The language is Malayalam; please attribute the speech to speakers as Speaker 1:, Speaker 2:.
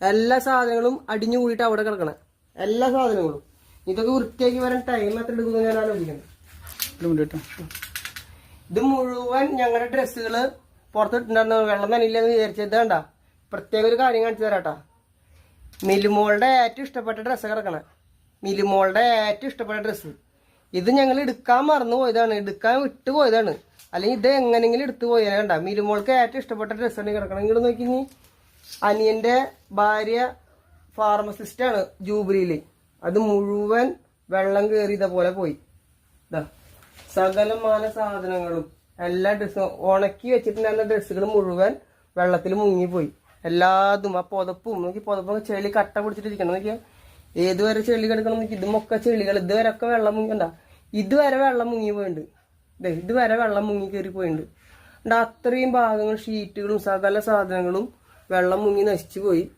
Speaker 1: എല്ലാ സാധനങ്ങളും അടിഞ്ഞു കൂടിയിട്ട് അവിടെ കിടക്കണ. എല്ലാ സാധനങ്ങളും. ഇതൊക്കെ വൃത്തിയാക്കി വരാൻ ടൈം എത്ര എടുക്കുന്നു ഞാൻ ആലോചിക്കുന്നത്
Speaker 2: ഇത്
Speaker 1: മുഴുവൻ ഞങ്ങളുടെ ഡ്രസ്സുകൾ പുറത്തിട്ടുണ്ടായിരുന്നു വെള്ളം നനയില്ലെന്ന് വിചാരിച്ചത് വേണ്ട പ്രത്യേക ഒരു കാര്യം കാണിച്ചു തരാട്ടാ. മിലിമോളുടെ ഏറ്റവും ഇഷ്ടപ്പെട്ട ഡ്രസ്സ് കിടക്കണേ. മിലിമോളുടെ ഏറ്റവും ഇഷ്ടപ്പെട്ട ഡ്രസ്സ് ഇത് ഞങ്ങൾ എടുക്കാൻ മറന്നു പോയതാണ് എടുക്കാൻ വിട്ടു പോയതാണ് അല്ലെങ്കിൽ ഇത് എങ്ങനെങ്കിലും എടുത്തു പോയതാണ് കണ്ട. മിലിമോൾക്ക് ഏറ്റവും ഇഷ്ടപ്പെട്ട ഡ്രസ്സാണ് കിടക്കണം ഇങ്ങോട്ട് നോക്കി നീ അനിയന്റെ ഭാര്യ ഫാർമസിസ്റ്റ് ആണ് ജൂബിലിയിൽ. അത് മുഴുവൻ വെള്ളം കയറിയത പോലെ പോയി. ഇതാ സകലമാന സാധനങ്ങളും എല്ലാ ഡ്രസ്സും ഉണക്കി വെച്ചിട്ടുണ്ടായിരുന്ന ഡ്രസ്സുകൾ മുഴുവൻ വെള്ളത്തിൽ മുങ്ങിപ്പോയി. എല്ലാതും ആ പുതപ്പും നോക്കി പുതപ്പൊക്കെ ചെളി കട്ട പിടിച്ചിട്ടിരിക്കണം. നോക്കിയാ ഏതുവരെ ചെളി കിടക്കണം നോക്കി. ഇതുമൊക്കെ ചെളികൾ ഇതുവരെ ഒക്കെ വെള്ളം മുങ്ങിണ്ട ഇതുവരെ വെള്ളം മുങ്ങി പോയിണ്ട് ഇതുവരെ വെള്ളം മുങ്ങി കയറി പോയിണ്ട് അത്രയും ഭാഗങ്ങൾ ഷീറ്റുകളും സകല സാധനങ്ങളും വെള്ളം മുങ്ങി നശിച്ചു പോയി.